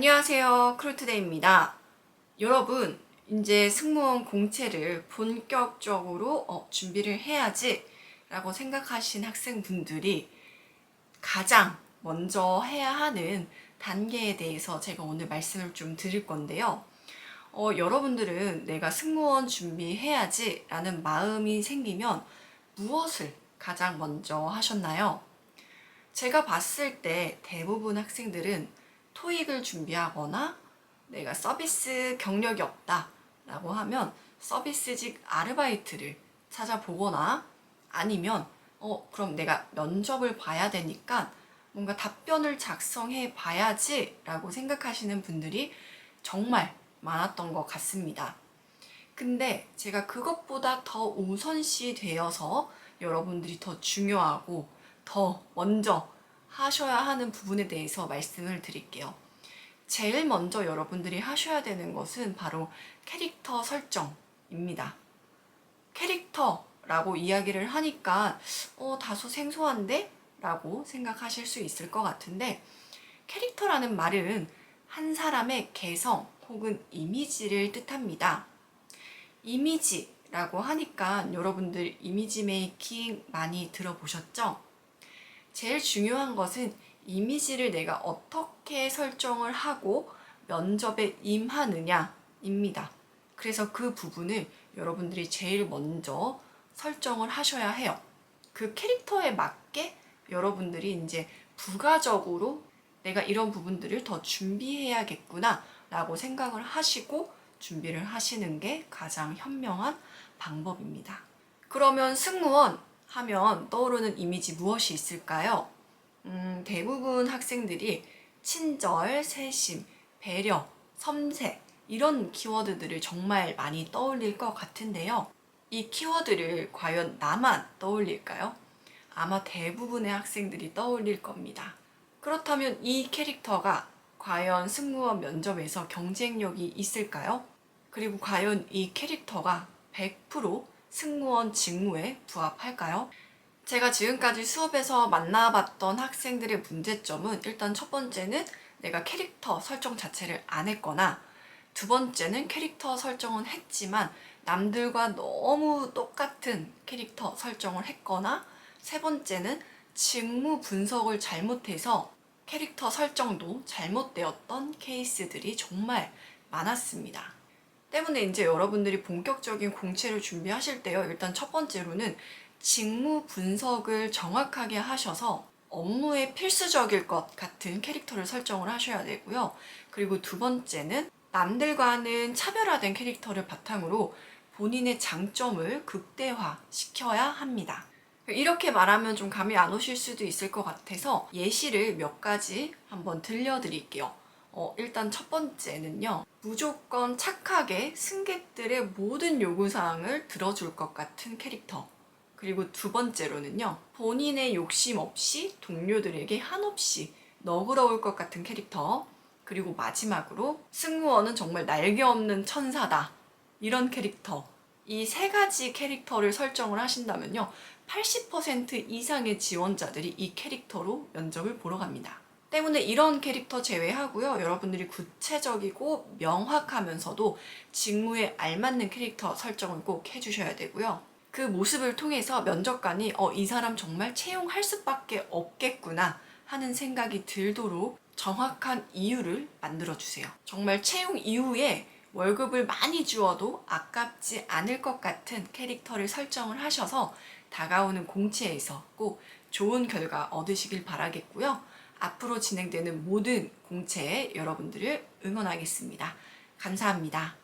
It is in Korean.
안녕하세요. 크루트데이입니다. 여러분, 이제 승무원 공채를 본격적으로 어, 준비를 해야지 라고 생각하신 학생분들이 가장 먼저 해야 하는 단계에 대해서 제가 오늘 말씀을 좀 드릴 건데요. 어, 여러분들은 내가 승무원 준비해야지 라는 마음이 생기면 무엇을 가장 먼저 하셨나요? 제가 봤을 때 대부분 학생들은 토익을 준비하거나 내가 서비스 경력이 없다 라고 하면 서비스직 아르바이트를 찾아보거나 아니면 어 그럼 내가 면접을 봐야 되니까 뭔가 답변을 작성해 봐야지 라고 생각하시는 분들이 정말 많았던 것 같습니다. 근데 제가 그것보다 더 우선시 되어서 여러분들이 더 중요하고 더 먼저 하셔야 하는 부분에 대해서 말씀을 드릴게요. 제일 먼저 여러분들이 하셔야 되는 것은 바로 캐릭터 설정입니다. 캐릭터라고 이야기를 하니까 어, 다소 생소한데? 라고 생각하실 수 있을 것 같은데 캐릭터라는 말은 한 사람의 개성 혹은 이미지를 뜻합니다. 이미지라고 하니까 여러분들 이미지 메이킹 많이 들어보셨죠? 제일 중요한 것은 이미지를 내가 어떻게 설정을 하고 면접에 임하느냐입니다. 그래서 그 부분을 여러분들이 제일 먼저 설정을 하셔야 해요. 그 캐릭터에 맞게 여러분들이 이제 부가적으로 내가 이런 부분들을 더 준비해야겠구나 라고 생각을 하시고 준비를 하시는 게 가장 현명한 방법입니다. 그러면 승무원 하면 떠오르는 이미지 무엇이 있을까요? 음, 대부분 학생들이 친절, 세심, 배려, 섬세 이런 키워드들을 정말 많이 떠올릴 것 같은데요. 이 키워드를 과연 나만 떠올릴까요? 아마 대부분의 학생들이 떠올릴 겁니다. 그렇다면 이 캐릭터가 과연 승무원 면접에서 경쟁력이 있을까요? 그리고 과연 이 캐릭터가 100% 승무원 직무에 부합할까요? 제가 지금까지 수업에서 만나봤던 학생들의 문제점은 일단 첫 번째는 내가 캐릭터 설정 자체를 안 했거나 두 번째는 캐릭터 설정은 했지만 남들과 너무 똑같은 캐릭터 설정을 했거나 세 번째는 직무 분석을 잘못해서 캐릭터 설정도 잘못되었던 케이스들이 정말 많았습니다. 때문에 이제 여러분들이 본격적인 공채를 준비하실 때요. 일단 첫 번째로는 직무 분석을 정확하게 하셔서 업무에 필수적일 것 같은 캐릭터를 설정을 하셔야 되고요. 그리고 두 번째는 남들과는 차별화된 캐릭터를 바탕으로 본인의 장점을 극대화 시켜야 합니다. 이렇게 말하면 좀 감이 안 오실 수도 있을 것 같아서 예시를 몇 가지 한번 들려드릴게요. 어, 일단 첫 번째는요. 무조건 착하게 승객들의 모든 요구사항을 들어줄 것 같은 캐릭터. 그리고 두 번째로는요. 본인의 욕심 없이 동료들에게 한없이 너그러울 것 같은 캐릭터. 그리고 마지막으로 승무원은 정말 날개 없는 천사다. 이런 캐릭터. 이 세 가지 캐릭터를 설정을 하신다면요. 80% 이상의 지원자들이 이 캐릭터로 면접을 보러 갑니다. 때문에 이런 캐릭터 제외하고요. 여러분들이 구체적이고 명확하면서도 직무에 알맞는 캐릭터 설정을 꼭 해주셔야 되고요. 그 모습을 통해서 면접관이 어, 이 사람 정말 채용할 수밖에 없겠구나 하는 생각이 들도록 정확한 이유를 만들어 주세요. 정말 채용 이후에 월급을 많이 주어도 아깝지 않을 것 같은 캐릭터를 설정을 하셔서 다가오는 공채에서 꼭 좋은 결과 얻으시길 바라겠고요. 앞으로 진행되는 모든 공채에 여러분들을 응원하겠습니다. 감사합니다.